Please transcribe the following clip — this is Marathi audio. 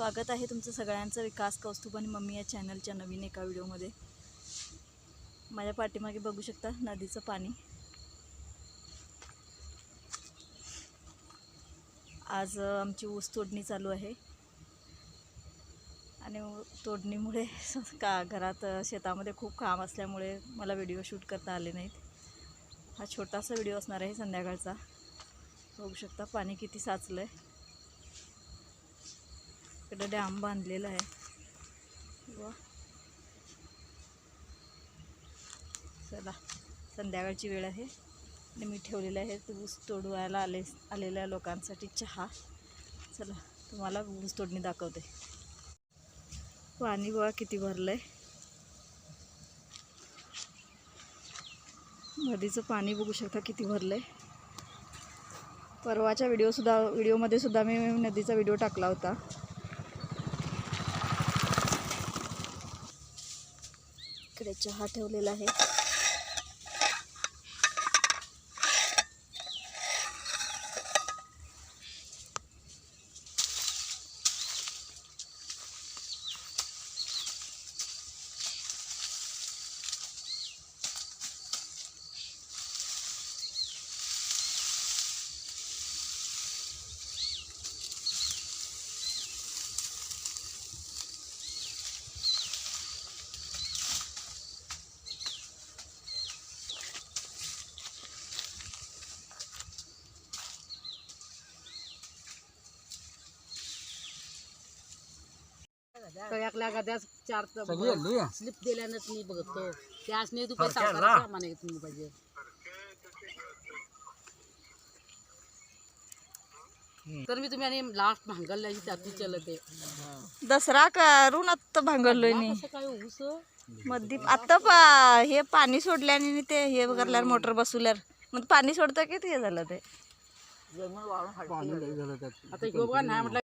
स्वागत आहे तुमचं सगळ्यांचं विकास कौस्तुभ आणि मम्मी या चॅनलच्या नवीन एका व्हिडिओमध्ये. माझ्या पाठीमागे बघू शकता नदीचं पाणी. आज आमची ऊस तोडणी चालू आहे. आणि तोडणीमुळे का घरात शेतामध्ये खूप काम असल्यामुळे मला व्हिडिओ शूट करता आले नाहीत. हा छोटासा व्हिडिओ असणार आहे संध्याकाळचा. बघू शकता पाणी किती साचलं आहे इकडं डॅम बांधलेला आहे. वा. चला संध्याकाळची वेळ आहे. आणि मी ठेवलेलं आहे ऊस तोडवायला आले आलेल्या लोकांसाठी चहा. चला तुम्हाला ऊस तोडणी दाखवते. पाणी बघा किती भरलं आहे नदीचं पाणी बघू शकता किती भरलं आहे परवाच्या व्हिडिओसुद्धा व्हिडिओमध्ये सुद्धा मी नदीचा व्हिडिओ टाकला होता. इकडे चहा ठेवलेला आहे गद्याच चार. स्लिप दिल्यानंच मी बघतो. त्यासने तू. माने तुम्ही पाहिजे. तर मी तुम्ही आणि लास्ट भांगरल्याची त्यातून चलत आहे. दसरा करून आत्ता भांगरलोय मी. कसं काय ऊस आत्ता पा हे पाणी सोडल्याने ते हे करल्यावर मोटर बसवल्यावर. मग पाणी सोडतं की ते हे झालं ते? आता बघा नाही म्हटलं